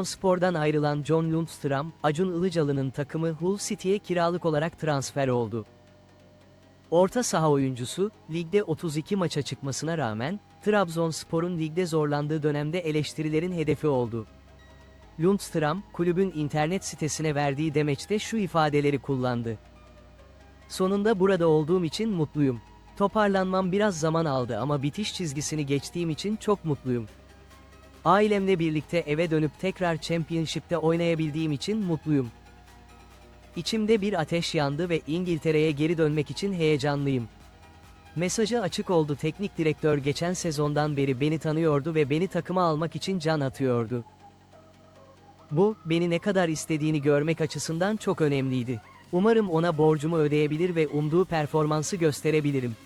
Trabzonspor'dan ayrılan John Lundstram, Acun Ilıcalı'nın takımı Hull City'ye kiralık olarak transfer oldu. Orta saha oyuncusu, ligde 32 maça çıkmasına rağmen, Trabzonspor'un ligde zorlandığı dönemde eleştirilerin hedefi oldu. Lundstram, kulübün internet sitesine verdiği demeçte şu ifadeleri kullandı. Sonunda burada olduğum için mutluyum. Toparlanmam biraz zaman aldı ama bitiş çizgisini geçtiğim için çok mutluyum. Ailemle birlikte eve dönüp tekrar Championship'te oynayabildiğim için mutluyum. İçimde bir ateş yandı ve İngiltere'ye geri dönmek için heyecanlıyım. Mesajı açık oldu teknik direktör geçen sezondan beri beni tanıyordu ve beni takıma almak için can atıyordu. Bu, beni ne kadar istediğini görmek açısından çok önemliydi. Umarım ona borcumu ödeyebilir ve umduğu performansı gösterebilirim.